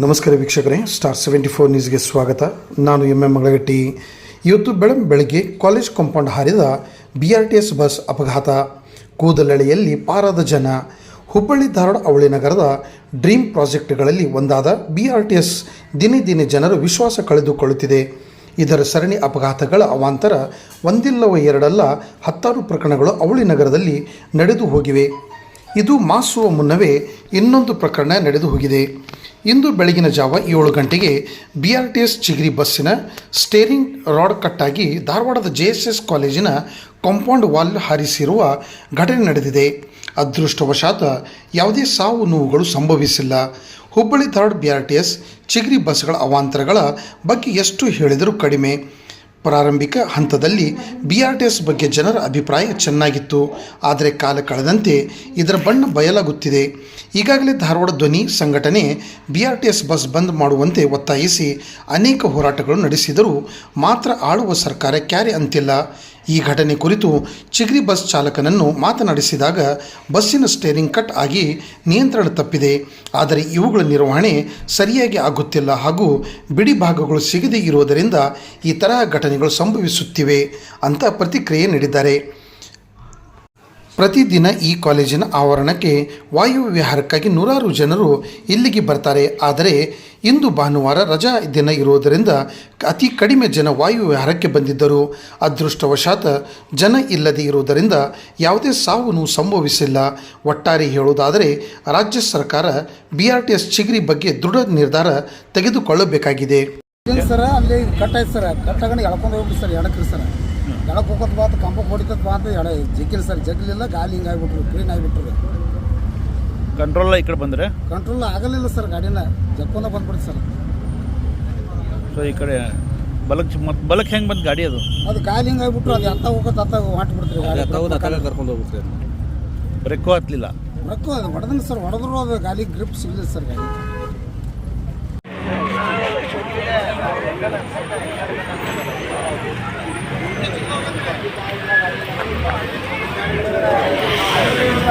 ನಮಸ್ಕಾರ ವೀಕ್ಷಕರೇ star seventy four ನ್ಯೂಸ್ಗೆ ಸ್ವಾಗತ. ನಾನು ಎಂ ಎಂ ಮಗಳಗಟ್ಟಿ. ಇವತ್ತು ಬೆಳಂ, ಬೆಳಗ್ಗೆ college compound ಹಾರಿದ B R T S bus ಅಪಘಾತ. ಕೂದಲಳೆಯಲ್ಲಿ ಪಾರಾದ ಜನ. ಹುಬ್ಬಳ್ಳಿ ಧಾರವಾಡ ಅವಳಿ ನಗರದ ಡ್ರೀಮ್ ಪ್ರಾಜೆಕ್ಟ್ಗಳಲ್ಲಿ ಒಂದಾದ ಬಿ ಆರ್ ಟಿ ಎಸ್ ದಿನೇ ದಿನೇ ಜನರು ವಿಶ್ವಾಸ ಕಳೆದುಕೊಳ್ಳುತ್ತಿದೆ. ಇದರ ಸರಣಿ ಅಪಘಾತಗಳ ಅವಾಂತರ ಒಂದಿಲ್ಲವ ಎರಡಲ್ಲ ಹತ್ತಾರು ಪ್ರಕರಣಗಳು ಅವಳಿ ನಗರದಲ್ಲಿ ನಡೆದು ಹೋಗಿವೆ. ಇದು ಮಾಸುವ ಮುನ್ನವೇ ಇನ್ನೊಂದು ಪ್ರಕರಣ ನಡೆದು ಹೋಗಿದೆ. ಇಂದು ಬೆಳಗಿನ ಜಾವ ಏಳು ಗಂಟೆಗೆ B R T S Chigari ಬಸ್ಸಿನ ಸ್ಟೇರಿಂಗ್ ರಾಡ್ ಕಟ್ಟಾಗಿ ಧಾರವಾಡದ ಜೆ ಎಸ್ ಎಸ್ ಕಾಲೇಜಿನ ಕಾಂಪೌಂಡ್ ವಾಲ್ ಹಾರಿಸಿರುವ ಘಟನೆ ನಡೆದಿದೆ. ಅದೃಷ್ಟವಶಾತ ಯಾವುದೇ ಸಾವು ನೋವುಗಳು ಸಂಭವಿಸಿಲ್ಲ. Hubballi third B R T S Chigari ಬಸ್ಗಳ ಅವಾಂತರಗಳ ಬಗ್ಗೆ ಎಷ್ಟು ಹೇಳಿದರೂ ಕಡಿಮೆ. ಪ್ರಾರಂಭಿಕ ಹಂತದಲ್ಲಿ ಬಿ ಆರ್ ಟಿ ಎಸ್ ಬಗ್ಗೆ ಜನರ ಅಭಿಪ್ರಾಯ ಚೆನ್ನಾಗಿತ್ತು. ಆದರೆ ಕಾಲ ಕಳೆದಂತೆ ಇದರ ಬಣ್ಣ ಬಯಲಾಗುತ್ತಿದೆ. ಈಗಾಗಲೇ ಧಾರವಾಡ ಧ್ವನಿ ಸಂಘಟನೆ B R T S bus bandh ಮಾಡುವಂತೆ ಒತ್ತಾಯಿಸಿ ಅನೇಕ ಹೋರಾಟಗಳು ನಡೆಸಿದರೂ ಮಾತ್ರ ಆಳುವ ಸರ್ಕಾರ ಕ್ಯಾರೆ ಅಂತಿಲ್ಲ. ಈ ಘಟನೆ ಕುರಿತು ಚಿಗ್ರಿ ಬಸ್ ಚಾಲಕನನ್ನು ಮಾತನಾಡಿಸಿದಾಗ ಬಸ್ಸಿನ ಸ್ಟೇರಿಂಗ್ ಕಟ್ ಆಗಿ ನಿಯಂತ್ರಣ ತಪ್ಪಿದೆ. ಆದರೆ ಇವುಗಳ ನಿರ್ವಹಣೆ ಸರಿಯಾಗಿ ಆಗುತ್ತಿಲ್ಲ ಹಾಗೂ ಬಿಡಿ ಭಾಗಗಳು ಸಿಗದೇ ಇರುವುದರಿಂದ ಈ ತರಹ ಘಟನೆಗಳು ಸಂಭವಿಸುತ್ತಿವೆ ಅಂತ ಪ್ರತಿಕ್ರಿಯೆ ನೀಡಿದ್ದಾರೆ. ಪ್ರತಿದಿನ ಈ ಕಾಲೇಜಿನ ಆವರಣಕ್ಕೆ ವಾಯು ವಿಹಾರಕ್ಕಾಗಿ ನೂರಾರು ಜನರು ಇಲ್ಲಿಗೆ ಬರ್ತಾರೆ. ಆದರೆ ಇಂದು ಭಾನುವಾರ ರಜಾ ದಿನ ಇರುವುದರಿಂದ ಅತಿ ಕಡಿಮೆ ಜನ ವಾಯು ವಿಹಾರಕ್ಕೆ ಬಂದಿದ್ದರು. ಅದೃಷ್ಟವಶಾತ್ ಜನ ಇಲ್ಲದೆ ಇರುವುದರಿಂದ ಯಾವುದೇ ಸಾವು ಸಂಭವಿಸಿಲ್ಲ. ಒಟ್ಟಾರೆ ಹೇಳುವುದಾದರೆ ರಾಜ್ಯ ಸರ್ಕಾರ B R T S Chigari ಬಗ್ಗೆ ದೃಢ ನಿರ್ಧಾರ ತೆಗೆದುಕೊಳ್ಳಬೇಕಾಗಿದೆ. ಸರ್? ಅಲ್ಲಿ ಕಟ್ಟಾಯ್ತು ಸರ್. ಕಟ್ ಆಗಿ ಎಳ್ಕೊಂಡು ಹೋಗ್ಬಿಟ್ಟು ಸರ್ ಎಡಕ್ರಿ ಸರ್. ಎಡಕ್ಕೆ ಹೋಗೋದು ಬಾತು ಕಂಪಕ್ಕೆ ಹೊಡಿತದ ಬಾತು ಅಂತ ಎಡ ಜಗ್ಗಿಲ್ಲ ಸರ್ ಜಗ್ಲಿಲ್ಲ ಗಾಲಿ ಹಿಂಗೆ ಆಗ್ಬಿಟ್ರು ಕ್ಲೀನ್ ಆಗಿಬಿಟ್ರು. ಕಂಟ್ರೋಲ್ ಈ ಕಡೆ ಬಂದರೆ? ಕಂಟ್ರೋಲ್ ಆಗಲಿಲ್ಲ ಸರ್ ಗಾಡಿನ ಜಕ್ಕೊಂದ ಬಂದ್ಬಿಡ್ತು ಸರ್. ಸೊ ಈ ಕಡೆ ಬಲಕ್ ಮತ್ತೆ ಬಲಕ್ ಹೆಂಗೆ ಬಂದು ಗಾಡಿ ಅದು? ಅದು ಗಾಲಿ ಹಿಂಗೆ ಆಗಿಬಿಟ್ರು ಅದು ಎತ್ತ ಹೋಗೋದು ಅತ್ತ ಹೊಂಟು ಬಿಡ್ತೀರಿ ಗಾಡಿ. ಕರ್ಕೊಂಡು ಹೋಗುತ್ತೆ ಬ್ರೇಕು ಹತ್ತಲಿಲ್ಲ ಬ್ರೇಕು ಅದು ಹೊಡೆದಂಗೆ ಸರ್ ಹೊಡೆದ್ರು ಅದು ಗಾಲಿ ಗ್ರಿಪ್ ಸಿಗಲಿಲ್ಲ ಸರ್ ಗಾಡಿ.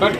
ಕಟ್